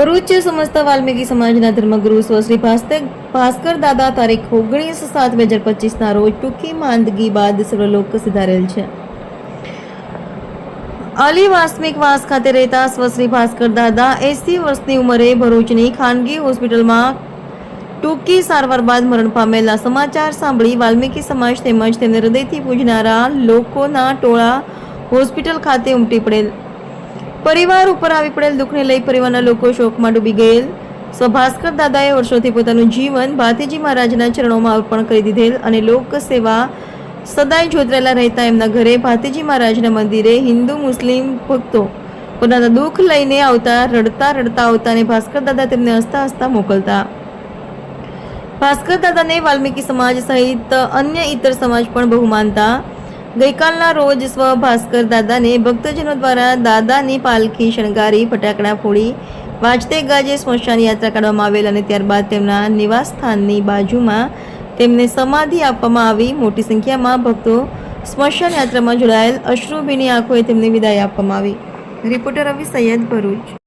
ભરૂચ સમસ્ત વાલ્મીકી સમાજના ધર્મગુરુ સ્વશ્રી ભાસ્કર દાદા તારીખ ઓગણીસ સાત બે હજાર પચીસના રોજ ટૂંકી માંદગી બાદ સર્વલોક સુધારેલ છે. અલી વાસ્મિક વાસ ખાતે રહેતા સ્વશ્રી ભાસ્કર દાદા એસી વર્ષની ઉંમરે ભરૂચની ખાનગી હોસ્પિટલમાં ટૂંકી સારવાર બાદ મરણ પામેલા સમાચાર સાંભળી વાલ્મીકી સમાજ તેમજ તેમને હૃદયથી પૂજનારા લોકોના ટોળા હોસ્પિટલ ખાતે ઉમટી પડેલ. પરિવાર ઉપર આવી પડેલ દુઃખને લઈ પરિવારના લોકો શોકમાં ડૂબી ગયેલ. સ્વભાસ્કર દાદાએ વર્ષોથી પોતાનું જીવન ભાતીજી મહારાજના ચરણોમાં અર્પણ કરી દીધેલ અને લોક સેવા સદાય જોતરેલા રહેતા એમના ઘરે ભાતીજી મહારાજના મંદિરે હિન્દુ મુસ્લિમ ભક્તો પોતાના દુઃખ લઈને આવતા, રડતા રડતા આવતા અને ભાસ્કર દાદા તેમને હસતા હસતા મોકલતા. ભાસ્કર દાદાને વાલ્મીકી સમાજ સહિત અન્ય ઇતર સમાજ પણ બહુ માનતા. ગઈકાલના રોજ સ્વ ભાસ્કર દાદાને ભક્તજનો દ્વારા દાદાની પાલખી શણગારી, ફટાકડા ફોડી, વાજતે ગાજે સ્મશાન યાત્રા કાઢવામાં આવેલ અને ત્યારબાદ તેમના નિવાસસ્થાનની બાજુમાં તેમને સમાધિ આપવામાં આવી. મોટી સંખ્યામાં ભક્તો સ્મશાન યાત્રામાં જોડાયેલ. અશ્રુભીની આંખોએ તેમને વિદાય આપવામાં આવી. રિપોર્ટર રવિ સૈયદ ભરૂચ.